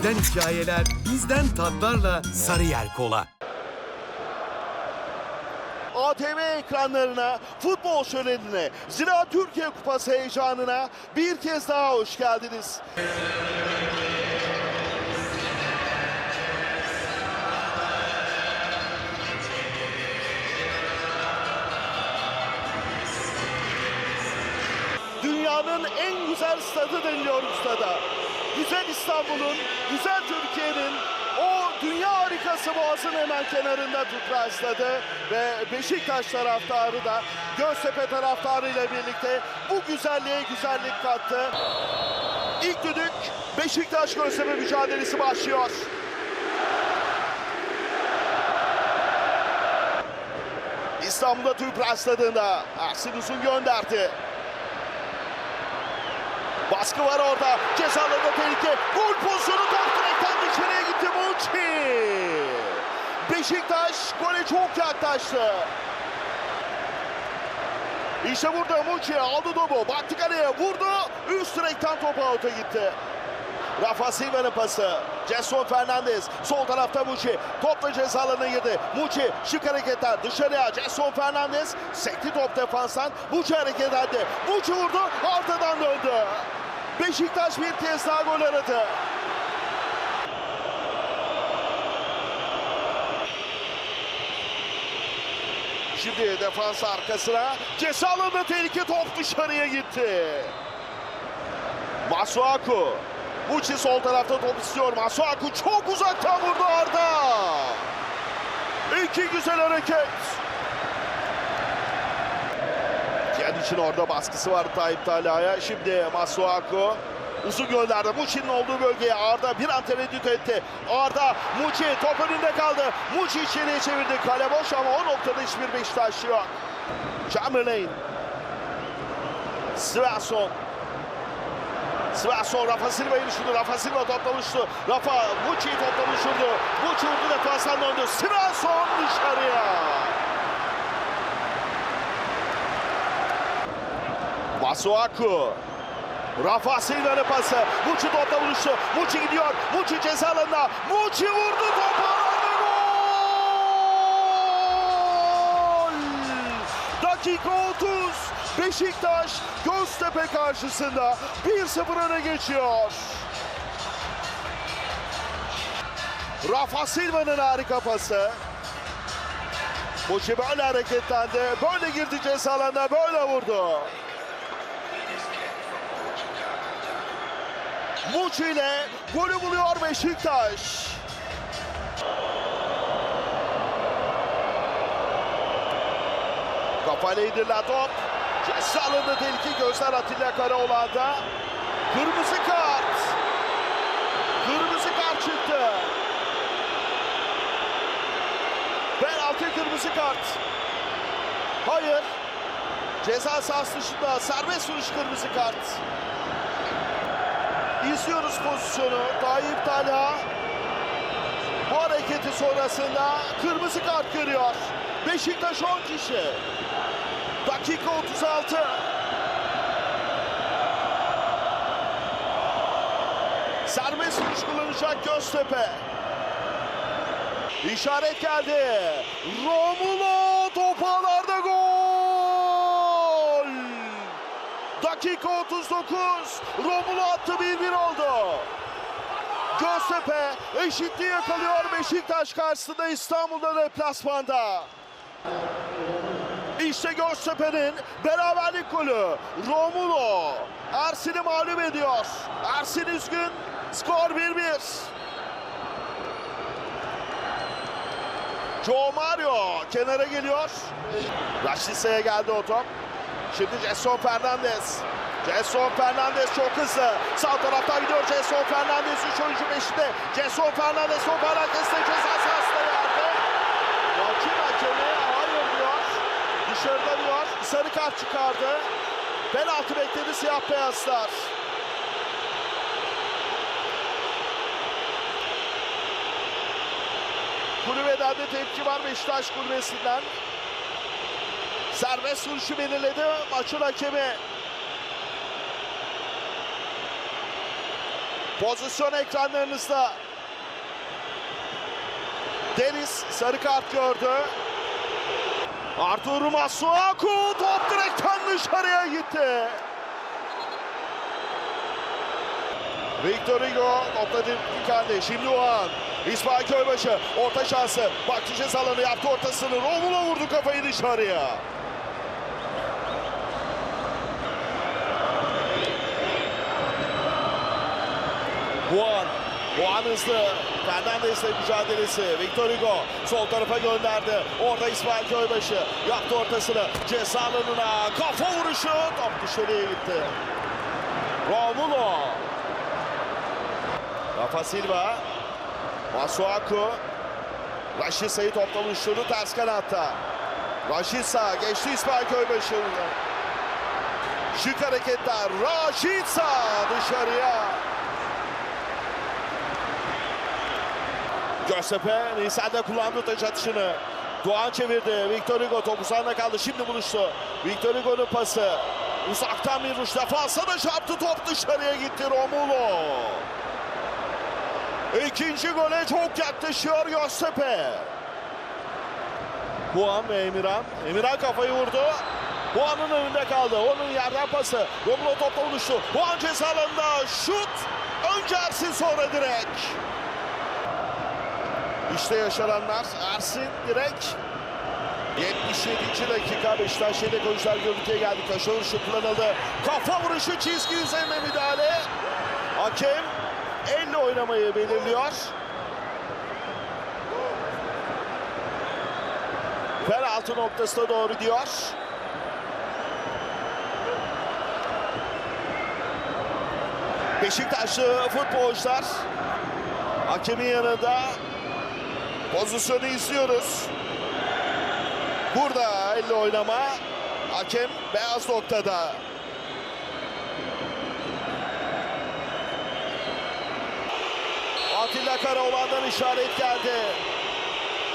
Sizden hikayeler, bizden tatlarla Sarıyer Kola. ATV ekranlarına, futbol şölenine, Zira Türkiye Kupası heyecanına bir kez daha hoş geldiniz. Dünyanın en güzel stadı deniliyor stada. Güzel İstanbul'un, güzel Türkiye'nin o dünya harikası Boğaz'ın hemen kenarında Tüpraş Stadı ve Beşiktaş taraftarı da Göztepe taraftarı ile birlikte bu güzelliğe güzellik kattı. İlk düdük Beşiktaş Göztepe mücadelesi başlıyor. İstanbul'da Tüpraş Stadı'nda Ersin Uzun gönderdi. Baskı var orada. Cezalarında tehlike. Gol pozisyonu top direkten dışarıya gitti Muçi. Beşiktaş gole çok yaklaştı. İşte burada Muçi aldı topu. Baktı kaleye vurdu. Üst direkten top out'a gitti. Rafa Silva'nın pası. Jason Fernandez sol tarafta Muçi. Topla cezalarına girdi. Muçi şık hareketler dışarıya. Jason Fernandez sekti top defanstan. Muçi hareket etti. Muçi vurdu. Arkadan döndü. Beşiktaş bir kez daha gol aradı. Şimdi defans arkasına. Ceza alanında tehlike top dışarıya gitti. Masuaku. Muçi sol tarafta top istiyor. Masuaku çok uzaktan vurdu Arda. İki güzel hareket. İçin orada baskısı var Tayyip Talha'ya. Şimdi Masuaku uzun gönderdi. Muçi'nin olduğu bölgeye Arda bir an tereddüt etti. Arda, Muçi top önünde kaldı. Muçi içeriye çevirdi. Kale boş ama o noktada hiçbir Beşiktaşlı yok. Chamberlain. Svensson. Svensson Rafa Silva'yı düşürdü. Rafa Silva topla. Rafa Muçi'yi topla buluşturdu. Muçi vurdu defanstan döndü. Svensson dışarıya. Masuaku. Rafa Silva'nın pası. Muçi topla buluştu. Muçi gidiyor. Muçi ceza alanına. Muçi vurdu topu. aldı. Gol! Dakika 30. Beşiktaş Göztepe karşısında 1-0 öne geçiyor. Rafa Silva'nın harika pası. Muçi böyle hareketlendi. Böyle girdi ceza alanına. Böyle vurdu. Muçi ile golü buluyor Beşiktaş. Kafayla indirilen top. Ceza alanında tehlike gözler Atilla Karaoğlan'da. Kırmızı kart. Kırmızı kart çıktı. Penaltı kırmızı kart. Hayır. Ceza sahası dışında serbest vuruş kırmızı kart. İzliyoruz pozisyonu. Tayyip Talha bu hareketi sonrasında kırmızı kart görüyor. Beşiktaş 10 kişi. Dakika 36. Serbest vuruş kullanacak Göztepe. İşaret geldi. Romulo topalarda Dakika 39. Romulo attı 1-1 oldu. Göztepe eşitliği yakalıyor Beşiktaş karşısında İstanbul'da deplasmanda. İşte Göztepe'nin beraberlik golü. Romulo Ersin'i mağlup ediyor. Ersin üzgün. Skor 1-1. Joe Mario kenara geliyor. Raşise'ye geldi o top. Şimdi Jason Fernandez. Jason Fernandez çok hızlı. Sağ taraftan gidiyor Jason Fernandez. Üç oyuncu beşinde. Jason Fernandez top arkasında ceza sahasına verdi. Maçın hakemi hayır diyor. Dışarıda diyor. Sarı kart çıkardı. Penaltı bekledi siyah beyazlar. Kulübeden de tepki var Beşiktaş kulübesinden. Serbest vuruşu belirledi maçın hakemi. Pozisyon ekranlarınızda. Deniz sarı kart gördü. Artur Masuaku top direkten dışarıya gitti. Victor Hugo topla dikkatli. Şimdi o an. İsmail Köybaşı orta şansı. Baktı cezalarını yaptı ortasını. Romulo vurdu kafayı dışarıya. Juan. Juan hızlı. Fernandez'le mücadelesi. Victor Hugo sol tarafa gönderdi. Orada İsmail Köybaşı yaptı ortasını. Ceza alanına kafa vuruşu. Top dışarıya gitti. Romulo. Rafa Silva. Masuaku. Raşitsa'yı topla buluşturdu ters kanatta. Raşitsa geçti İsmail Köybaşı'nı. Şık hareketler. Raşitsa dışarıya. Göztepe Nisan'da kullandı taç atışını. Doğan çevirdi. Victor Hugo topu sahada kaldı. Şimdi buluştu. Victor Hugo'nun pası. Uzaktan bir vuruş. Defansa da çarptı. Top dışarıya gitti Romulo. İkinci gole çok yaklaşıyor Göztepe. Juan ve Emirhan. Emirhan kafayı vurdu. Juan'ın önünde kaldı. Onun yerden pası. Romulo topla buluştu. Juan ceza şut. Önce Ersin sonra direkt. İşte yaşananlar. Ersin direkt 77. dakika Beşiktaş yedek oyuncular görüntüye geldi. Köşe vuruşu kullanıldı. Kafa vuruşu çizgi üzerine müdahale. Hakem elle oynamayı belirliyor. Penaltı noktasına doğru diyor. Beşiktaşlı futbolcular hakemin yanında Pozisyonu izliyoruz. Burada elle oynama. Hakem beyaz noktada. Atilla Karaoğlan'dan işaret geldi.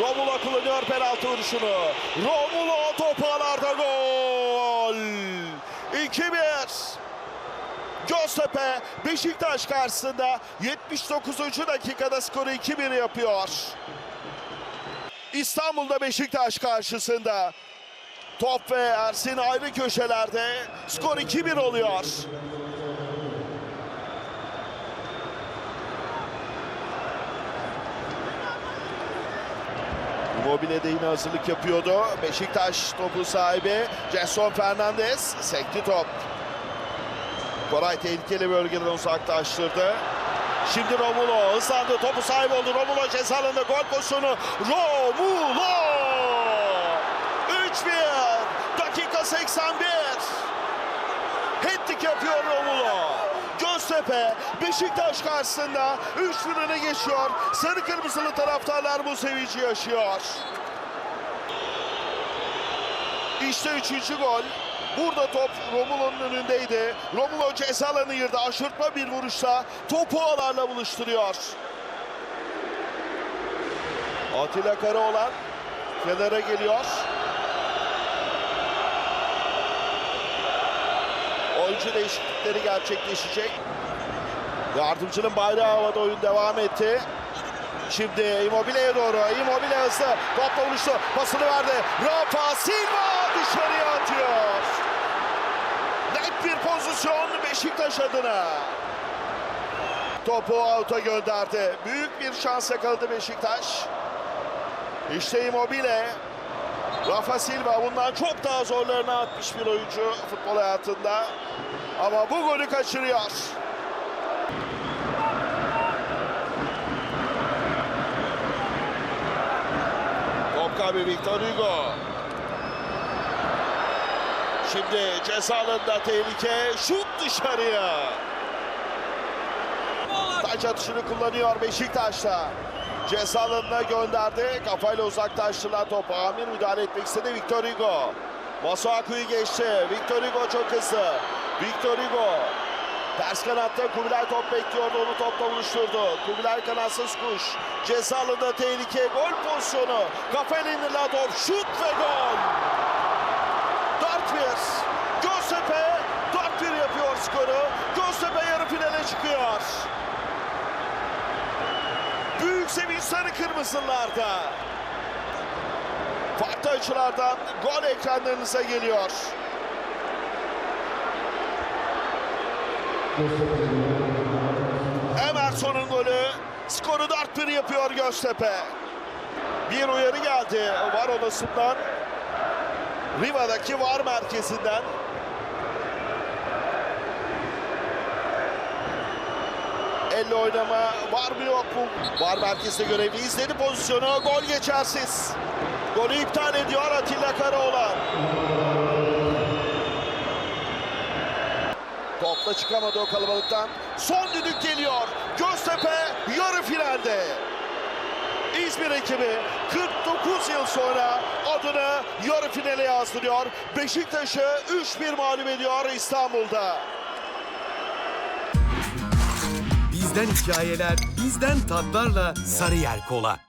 Romulo kullanıyor penaltı vuruşunu. Romulo topu ağlarda gol. 2-1. Göztepe Beşiktaş karşısında 79. dakikada skoru 2-1 yapıyor. İstanbul'da Beşiktaş karşısında Top ve Ersin ayrı köşelerde skor 2-1 oluyor. Immobile de yine hazırlık yapıyordu. Beşiktaş topu sahibi Jason Fernandez sekti top. Koray tehlikeli bölgeden uzaklaştırdı. Şimdi Romulo hızlandı. Topu sahip oldu. Romulo ceza gol pozisyonu. Romulo! 3-1. Dakika 81. Hattrick yapıyor Romulo. Göztepe Beşiktaş karşısında 3-1 öne geçiyor. Sarı kırmızılı taraftarlar bu sevinci yaşıyor. İşte üçüncü gol. Burada top Romulo'nun önündeydi. Romulo ceza alanı yırdı. Aşırtma bir vuruşla topu ağlarla buluşturuyor. Atilla Karaoğlan kenara geliyor. Oyuncu değişiklikleri gerçekleşecek. Yardımcının bayrağı havada oyun devam etti. Şimdi Immobile'ye doğru. Immobile hızlı. Topla vuruştu. Pasını verdi. Rafa Silva dışarıya atıyor. Pozisyon Beşiktaş adına. Topu out'a gönderdi. Büyük bir şans yakaladı Beşiktaş. İşte Immobile. Rafa Silva bundan çok daha zorlarına atmış bir oyuncu futbol hayatında. Ama bu golü kaçırıyor. Top kaybı Victor Hugo. Şimdi ceza alanında tehlike. Şut dışarıya. Taç atışını kullanıyor Beşiktaş'ta. Ceza alanına gönderdi. Kafayla uzaklaştırılan top. Amir müdahale etmek istedi Victor Hugo. Masuaku'yu geçti. Victor Hugo çok hızlı. Victor Hugo. Ters kanatta Kubilay top bekliyordu. Onu topla buluşturdu. Kubilay kanatsız kuş. Ceza alanında tehlike. Gol pozisyonu. Kafayla indirilen top. Şut ve gol. 4-1. Göztepe 4-1 yapıyor skoru. Göztepe yarı finale çıkıyor. sevinç sarı kırmızılarda. Farklı açılardan gol ekranlarınıza geliyor. Emerson'un golü skoru 4-1 yapıyor Göztepe. Bir uyarı geldi var olasından. Riva'daki var merkezinden. Elle oynama var mı yok mu? Var merkezde görevli izledi pozisyonu. Gol geçersiz. Golü iptal ediyor Atilla Karaoğlan. Topla çıkamadı o kalabalıktan. Son düdük geliyor. Göztepe yarı finalde. İzmir ekibi 49 yıl sonra adını yarı finale yazdırıyor. Beşiktaş'ı 3-1 mağlup ediyor İstanbul'da. Bizden hikayeler, bizden tatlarla Sarıyer Kola.